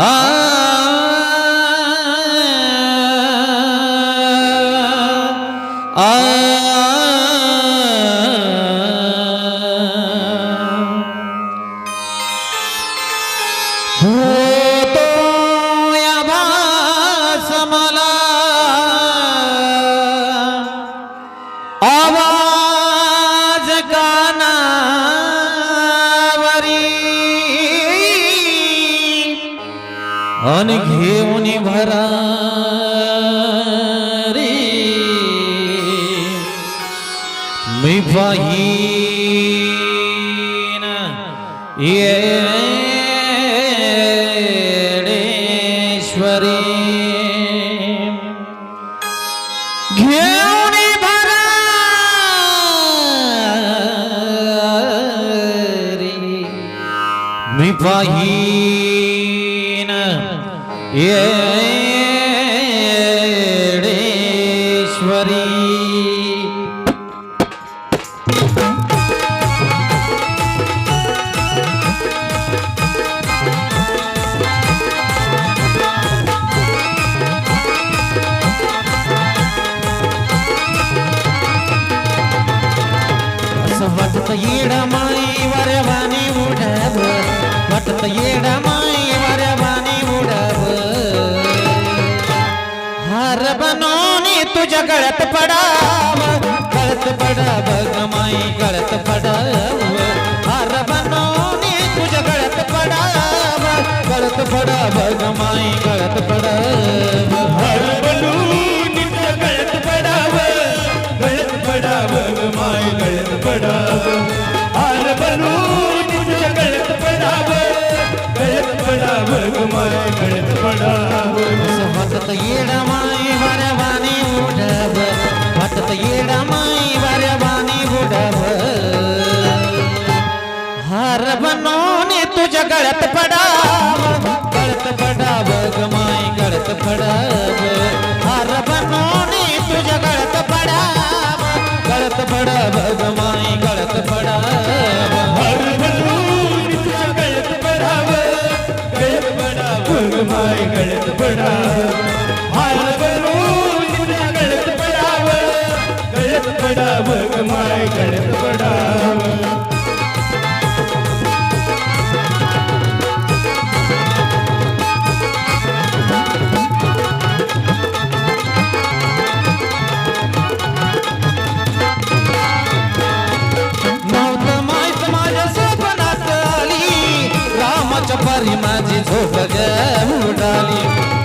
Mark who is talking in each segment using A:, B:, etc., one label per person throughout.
A: Ah. अन घेऊन भरा रे. मी पाहीन येडेश्वरी. घेऊन भरा रे. मी पाहीन येडेश्वरी पडाव गळत पडाव ग माई गळत पडाव हार बनवून तुझ्या गळ्यात पडाव गळत पडाव ग माई गळत पडाव
B: हर बलून तुझ्या गळ्यात पडावं गळ्यात पडावं ग माय पडाव पडावं हर बलून तुझ्या गळ्यात पडाव गळ्यात पडावं ग माय गळ्यात पडावं
A: वाटत येडा गळ्यात पडावं हर पडावं पडावं
B: माय पडावं
A: माझी झोप ग उडाली.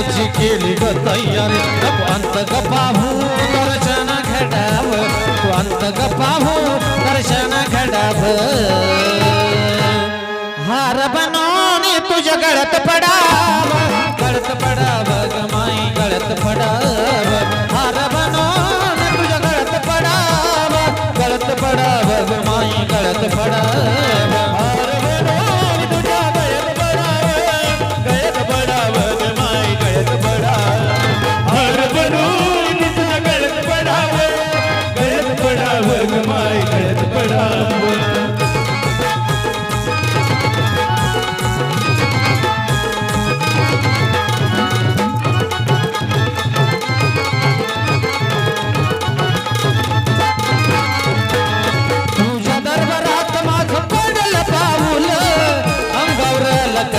A: माझी केली ग तयारी अंत ग पाहू दर्शन घडाव. तू अंत ग पाहू दर्शन घडाव. हार बनवून तुझ्या गळत पडाव. गळत पडाव ग माई गळत पडाव. हार बनवून तुझ्या गळत पडाव. गळत पडाव ग माई गळत पडाव.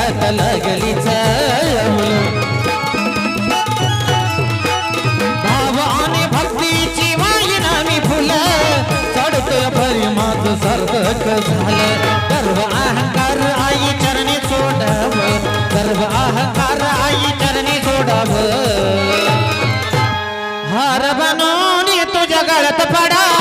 A: लगत लगलीच भाव आणि भक्तीची माई नामी फुलं. चढतोय भरी माझं सार्थक झालं. गर्व अहंकार आई चरणी सोडाव. गर्व अहंकार आई चरणी सोडाव. हार बनवून तू गळ्यात
B: पडा